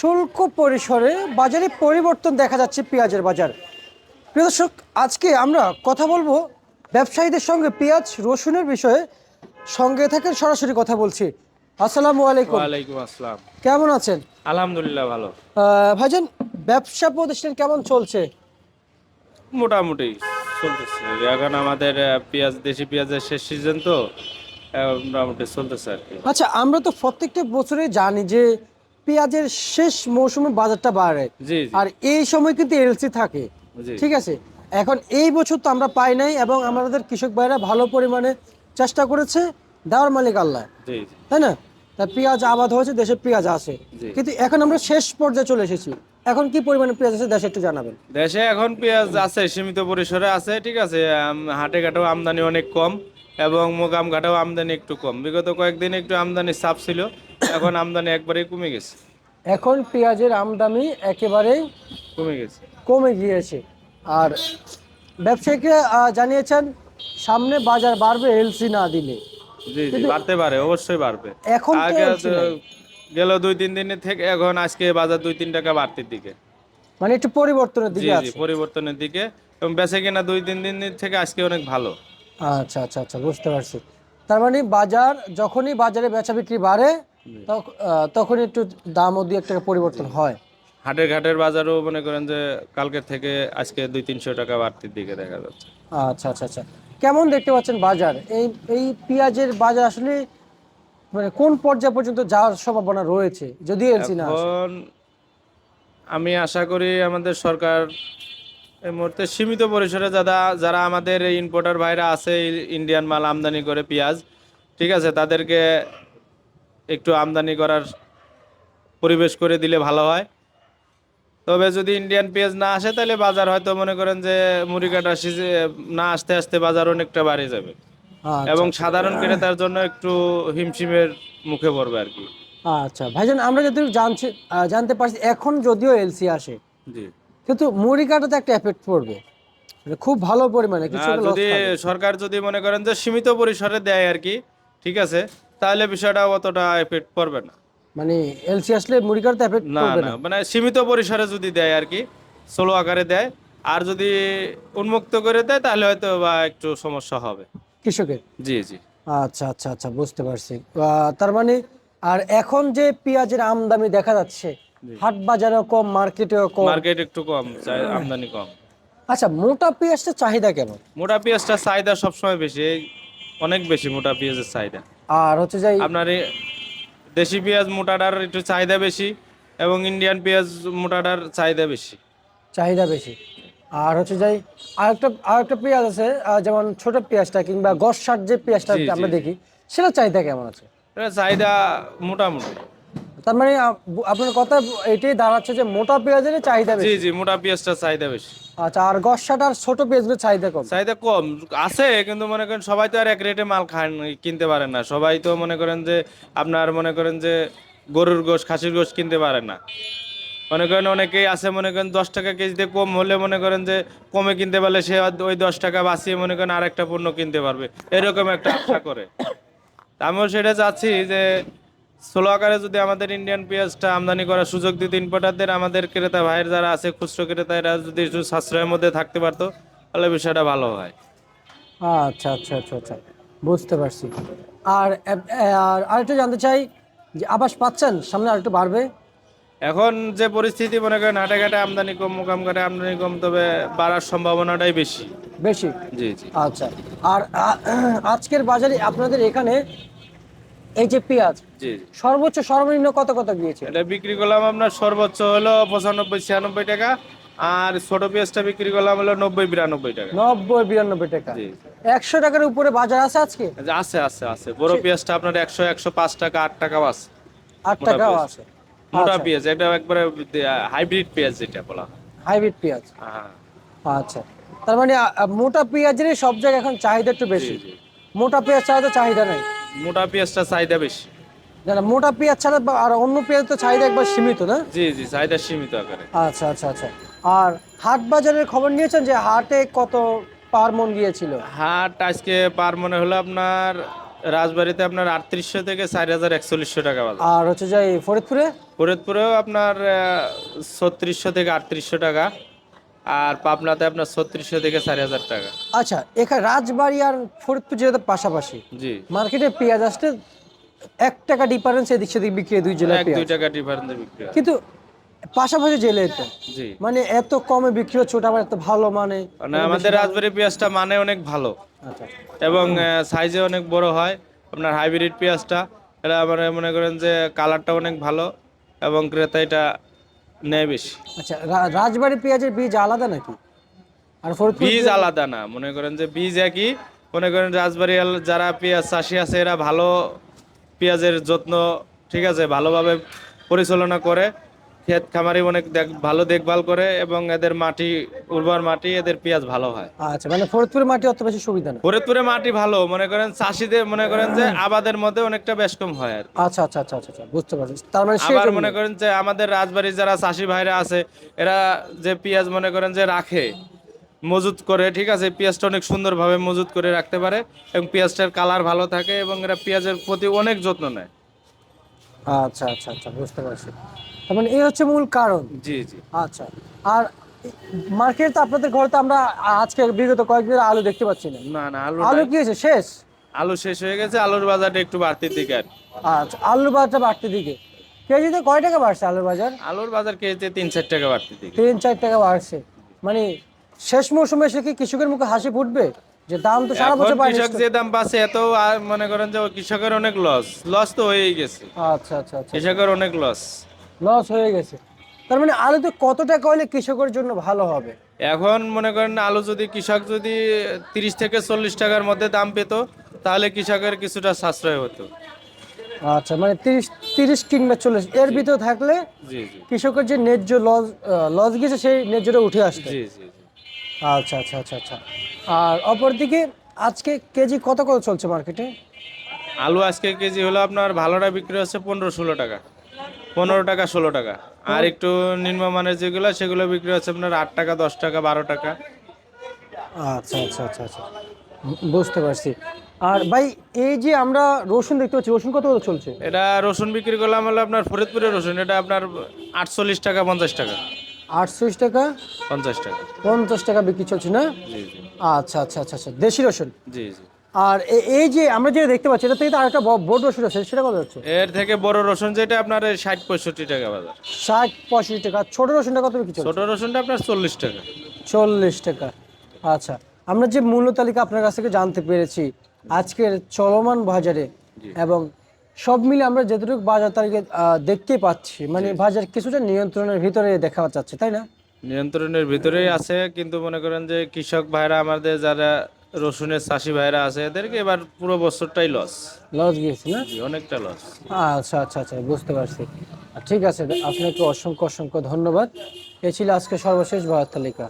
শুল্ক পরিসরে বাজারে পরিবর্তন দেখা যাচ্ছে পেঁয়াজের বাজার। প্রিয় দর্শক আজকে আমরা কথা বলব ব্যবসায়ীদের সঙ্গে পেঁয়াজ রসুনের বিষয়ে। সঙ্গে থাকেন সরাসরি কথা বলছি। আসসালামু আলাইকুম। ওয়ালাইকুম আসসালাম। কেমন আছেন? আলহামদুলিল্লাহ ভালো। ভাইজান ব্যবসা প্রতিষ্ঠান কেমন চলছে? মোটামুটি চলতেছে। এখন আমাদের পেঁয়াজ দেশি পেঁয়াজের শেষ সিজন তো মোটামুটি চলতেছে আর কি। আচ্ছা আমরা তো প্রত্যেকটা বছরে জানি যে পেঁয়াজের শেষ মৌসুমে বাজারটা বাড়ে। আর এই সময় কিন্তু এলসি থাকে। ঠিক আছে? এখন এই বছর তো আমরা পাই নাই এবং আমাদের কৃষক ভাইরা ভালো পরিমাণে চেষ্টা করেছে দেওয়ার মালিক আল্লাহ। তাই না? তা পেঁয়াজ আবাদ হয়েছে দেশে পেঁয়াজ আছে। কিন্তু এখন আমরা শেষ পর্যায়ে চলে এসেছি। এখন কি পরিমাণে পেঁয়াজ আছে দেশে একটু জানাবেন। দেশে এখন পেঁয়াজ আছে সীমিত পরিসরে আছে ঠিক আছে। হাটে ঘাটেও আমদানি অনেক কম এবং মোকাম ঘাটেও আমদানি একটু কম। বিগত কয়েকদিন একটু আমদানি চাপ ছিল। এখন আমদানি একবারেই কমে গেছে। এখন পেঁয়াজের আমদানি একেবারেই কমে গেছে। কমে গিয়েছে। আর ব্যবসায়ীকে জানিয়েছেন সামনে বাজার বাড়বে এলসি না দিলে। জি জি বাড়তে পারে অবশ্যই বাড়বে। এখন আগে গেল দুই তিন দিনের থেকে এখন আজকে বাজার দুই তিন টাকা বাড়তির দিকে। মানে একটু পরিবর্তনের দিকে আছে। পরিবর্তনের দিকে। এবং বেচে কিনা দুই তিন দিন থেকে আজকে অনেক ভালো। আচ্ছা আচ্ছা আচ্ছা বুঝতে পারছি। তার মানে বাজার যখনই বাজারে বেচা বিক্রি বাড়ে তখ- আহ, তখনই একটু দামও দিয়ে একটা পরিবর্তন হয়। হাটের ঘাটের বাজারও মনে করেন যে কালকের থেকে আজকে দুই তিনশো টাকা বাড়তির দিকে দেখা যাচ্ছে। আচ্ছা আচ্ছা আচ্ছা। কেমন দেখতে পাচ্ছেন বাজার? এই এই পেঁয়াজের বাজার আসলে মানে কোন পর্যায় পর্যন্ত যাওয়ার সম্ভাবনা রয়েছে? যদি এলসি না এখন আমি আশা করি আমাদের সরকার এই মুহূর্তে সীমিত পরিসরে যারা যারা আমাদের এই ইম্পোর্টার ভাইরা আছে ইন্ডিয়ান মাল আমদানি করে পেঁয়াজ ঠিক আছে তাদেরকে একটু আমদানি করার পরিবেশ করে দিলে ভালো হয়। তবে যদি ইন্ডিয়ান পেঁয়াজ না আসে তাহলে বাজার হয়তো মনে করেন যে মুড়ি কাটা না আসতে আসতে বাজার অনেকটা বাড়ে যাবে। আচ্ছা, এবং সাধারণ ক্রেতার জন্য একটু হিমশিমের মুখে পড়বে আর কি। আচ্ছা। ভাইজান আমরা যদি জানছি জানতে পারছি এখন যদিও এলসি আসে জি। কিন্তু মুড়ি কাটাতে একটা এফেক্ট পড়বে। মানে খুব ভালো পরিমাণে কিছু যদি সরকার যদি মনে করেন যে সীমিত পরিসরে দেয় আর কি ঠিক আছে তাহলে বিষয়টা অতটা এফেক্ট পড়বে না। মানে এলসি আসলে মুড়ি কাটাতে এফেক্ট না না মানে সীমিত পরিসরে যদি দেয় আর কি ষোলো আকারে দেয় আর যদি উন্মুক্ত করে দেয় তাহলে হয়তো বা একটু সমস্যা হবে। কৃষকের? জি জি। আচ্ছা আচ্ছা আচ্ছা বুঝতে পারছি। তার মানে আর এখন যে পেঁয়াজের আমদানি দেখা যাচ্ছে হাট বাজারেও কম মার্কেটেও কম। মার্কেট একটু কম আমদানি কম। আচ্ছা মোটা পেঁয়াজটা চাহিদা কেমন? মোটা পেঁয়াজটার চাহিদা সবসময় বেশি। অনেক বেশি মোটা পেঁয়াজের চাহিদা। আর হচ্ছে যে আপনার এই দেশি পেঁয়াজ মোটাটার একটু চাহিদা বেশি এবং ইন্ডিয়ান পেঁয়াজ মোটাটার চাহিদা বেশি। চাহিদা বেশি। আর হচ্ছে যাই আরেকটা আরেকটা পেঁয়াজ আছে যেমন ছোট পেঁয়াজটা কিংবা গস সার যে পেঁয়াজটা আমরা দেখি সেটা চাহিদা কেমন আছে? এটা চাহিদা মোটামুটি। তার মানে আপনার কথা এটাই দাঁড়াচ্ছে যে মোটা পেঁয়াজের চাহিদা বেশি। জি জি মোটা পেঁয়াজটার চাহিদা বেশি। আচ্ছা আর গস আর ছোট পেঁয়াজগুলোর চাহিদা কম? চাহিদা কম। আছে কিন্তু মনে করেন সবাই তো আর এক রেটে মাল খান কিনতে পারে না। সবাই তো মনে করেন যে আপনার মনে করেন যে গরুর গোশ খাসির গোশ কিনতে পারে না। মনে করেন অনেকেই আছে মনে করেন দশ টাকা কেজিতে কম হলে মনে করেন যে কমে কিনতে পারলে সে ওই দশ টাকা বাঁচিয়ে মনে করেন আরেকটা পণ্য কিনতে পারবে। এরকম একটা আশা করে। আমিও সেটা চাচ্ছি যে ষোলো আকারে যদি আমাদের ইন্ডিয়ান পেঁয়াজটা আমদানি করার সুযোগ দিত ইম্পোর্টারদের আমাদের ক্রেতা ভাইয়ের যারা আছে খুচরো ক্রেতা এরা যদি একটু সাশ্রয়ের মধ্যে থাকতে পারতো তাহলে বিষয়টা ভালো হয়। আচ্ছা আচ্ছা আচ্ছা আচ্ছা। বুঝতে পারছি। আর আর আরেকটু জানতে চাই যে আবাস পাচ্ছেন? সামনে আরেকটু বাড়বে? এখন যে পরিস্থিতি মনে করেন হাটেঘাটে আমদানি কম মোকাম ঘাটে আমদানি কম তবে বাড়ার সম্ভাবনাটাই বেশি। বেশি? জি জি। আচ্ছা। আর আজকের বাজারে আপনাদের এখানে এই যে পেঁয়াজ সর্বোচ্চ সর্বনিম্ন কত কত গিয়েছে? এটা বিক্রি করলাম আপনার সর্বোচ্চ হলো পঁচানব্বই ছিয়ানব্বই টাকা আর ছোট পেঁয়াজটা বিক্রি করলাম হলো নব্বই বিরানব্বই টাকা। নব্বই বিরানব্বই টাকা। একশো টাকার উপরে বাজার আছে আজকে? আছে আছে আছে। বড় পেঁয়াজটা আপনার একশো একশো পাঁচ টাকা আট টাকাও আছে। আট টাকাও আছে। মোটা আচ্ছা। পেঁয়াজ এটা একবারে হাইব্রিড পেঁয়াজ যেটা বলা হাইব্রিড পেঁয়াজ? হ্যাঁ। আচ্ছা। তার মানে মোটা পেঁয়াজেরই সব জায়গায় এখন চাহিদা একটু বেশি। মোটা পেঁয়াজ ছাড়া তো চাহিদা নেই। মোটা পেঁয়াজটা চাহিদা বেশি। যারা মোটা পেঁয়াজ ছাড়া আর অন্য পেঁয়াজ তো চাহিদা একবার সীমিত না? জি জি চাহিদা সীমিত আকারে। আচ্ছা আচ্ছা আচ্ছা। আর হাট বাজারের খবর নিয়েছেন যে হাটে কত পার মন গিয়েছিল? হাট আজকে পার মনে হলো আপনার রাজবাড়িতে আপনার আটত্রিশশো থেকে চার হাজার একচল্লিশশো টাকা বাজার। আর হচ্ছে যে ফরিদপুরে? ফরিদপুরেও আপনার ছত্রিশশো থেকে আটত্রিশশো টাকা। আর পাবনাতে আপনার ছত্রিশশো থেকে চার হাজার টাকা। আচ্ছা এখানে রাজবাড়ি আর ফরিদপুর যেহেতু পাশাপাশি জি। মার্কেটে পেঁয়াজ আসতে এক টাকা ডিফারেন্স এদিক সেদিক বিক্রি দুই জেলার এক দুই টাকা ডিফারেন্সে বিক্রি হয়। কিন্তু পাশাপাশি জেলেতে জি। মানে এত কমে বিক্রি হচ্ছে ওটা আবার এত ভালো মানে মানে আমাদের রাজবাড়ি পেঁয়াজটা মানে অনেক ভালো। আচ্ছা। এবং সাইজে অনেক বড় হয়। আপনার হাইব্রিড পেঁয়াজটা এটা মানে মনে করেন যে কালারটা অনেক ভালো এবং ক্রেতা এটা নেয় বেশি। আচ্ছা রাজবাড়ি পেঁয়াজের বীজ আলাদা নাকি? আর বীজ আলাদা না মনে করেন যে বীজ একই। মনে করেন রাজবাড়ি যারা পেঁয়াজ চাষি আছে এরা ভালো পেঁয়াজের যত্ন ঠিক আছে ভালোভাবে পরিচালনা করে। ক্ষেত খামারি অনেক ভালো দেখভাল করে এবং এদের মাটি উর্বর মাটি এদের পেঁয়াজ ভালো হয়। আচ্ছা মানে ফরিদপুরের মাটি অত বেশি সুবিধা না ফরিদপুরে মাটি ভালো মনে করেন চাষিদের মনে করেন যে আবাদের মধ্যে অনেকটা বেশ কম হয় আর আচ্ছা আচ্ছা আচ্ছা আচ্ছা আচ্ছা, বুঝতে পারছি। তার মানে আবার মনে করেন যে আমাদের রাজবাড়ির যারা চাষি ভাইরা আছে এরা যে পেঁয়াজ মনে করেন যে রাখে মজুত করে ঠিক আছে পেঁয়াজটা অনেক সুন্দরভাবে মজুত করে রাখতে পারে এবং পেঁয়াজটার কালার ভালো থাকে এবং এরা পেঁয়াজের প্রতি অনেক যত্ন নেয়। আচ্ছা আচ্ছা আচ্ছা বুঝতে পারছি। তার মানে এই হচ্ছে মূল কারণ? জি জি। আচ্ছা আর মার্কেট আপনাদের ঘরে তো আমরা আজকে বিগত কয়েকদিন আলু দেখতে পাচ্ছি না। না না আলু আলু কি হয়েছে? শেষ? আলু শেষ হয়ে গেছে আলুর বাজারটা একটু বাড়তির দিকে আর। আচ্ছা আলুর বাজারটা বাড়তে দিকে। কেজিতে কয় টাকা বাড়ছে আলুর বাজার? আলুর বাজার কেজিতে তিন চার টাকা বাড়তির দিকে। তিন চার টাকা বাড়ছে। মানে শেষ মৌসুমে এসে কি কৃষকের মুখে হাসি ফুটবে? যে দাম তো সারা বছর বাড়ছে কৃষক যে দাম পাচ্ছে এত আর মনে করেন যে কৃষকের অনেক লস লস তো হয়েই গেছে। আচ্ছা আচ্ছা আচ্ছা। কৃষকের অনেক লস লস হয়ে গেছে। তার মানে আলুতে কত টাকা হলে কৃষকের জন্য ভালো হবে? এখন মনে করেন আলু যদি কৃষক যদি তিরিশ থেকে চল্লিশ টাকার মধ্যে দাম পেত তাহলে কৃষকের কিছুটা সাশ্রয় হতো। আচ্ছা মানে তিরিশ তিরিশ কিংবা চল্লিশ এর ভিতরে থাকলে জি জি। কৃষকের যে ন্যায্য লস লস গেছে সেই ন্যায্যটা উঠে আসবে জি জি জি। আচ্ছা আচ্ছা আচ্ছা আচ্ছা। আর অপরদিকে আজকে কেজি কত কত চলছে মার্কেটে? আলু আজকে কেজি হলো আপনার ভালোটা বিক্রি হচ্ছে পনেরো ষোলো টাকা। পনেরো টাকা ষোলো টাকা। আর একটু নিম্নমানের যেগুলো সেগুলো বিক্রি হচ্ছে আপনার আট টাকা দশ টাকা বারো টাকা। আচ্ছা আচ্ছা আচ্ছা আচ্ছা। বুঝতে পারছি। আর ভাই এই যে আমরা রসুন দেখতে পাচ্ছি রসুন কত চলছে? এটা রসুন বিক্রি করলাম হলো আপনার ফরিদপুরের রসুন এটা আপনার আটচল্লিশ টাকা পঞ্চাশ টাকা। আটচল্লিশ টাকা? পঞ্চাশ টাকা। পঞ্চাশ টাকা বিক্রি চলছে না? আচ্ছা আচ্ছা আচ্ছা আচ্ছা। দেশি রসুন? জি জি। আর এই যে আমরা যেটা দেখতে পাচ্ছি এটা থেকে তো আরেকটা ব- বড় রসুন আছে সেটা কত হচ্ছে এর থেকে বড় রসুন যেটা আপনার ষাট পঁয়ষট্টি টাকা বাজার। ষাট পঁয়ষট্টি টাকা। ছোট রসুনটা কত বিক্রি ছোট রসুনটা আপনার চল্লিশ টাকা। চল্লিশ টাকা। আচ্ছা আমরা যে মূল্য তালিকা আপনার কাছ থেকে জানতে পেরেছি আজকের চলমান বাজারে এবং সব মিলে আমরা যতটুকু বাজার তালিকা দেখতে পাচ্ছি মানে বাজার কিছুটা নিয়ন্ত্রণের ভিতরে দেখা যাচ্ছে তাই না? নিয়ন্ত্রণের ভিতরেই আছে কিন্তু মনে করেন যে কৃষক ভাইরা আমাদের যারা রসুনের চাষি ভাইরা আছে এদেরকে এবার পুরো বছরটাই লস লস গিয়েছে না? অনেকটা লস আচ্ছা আচ্ছা আচ্ছা বুঝতে পারছি। ঠিক আছে আপনাকে অসংখ্য অসংখ্য ধন্যবাদ। এ ছিল আজকে সর্বশেষ বাজার তালিকা।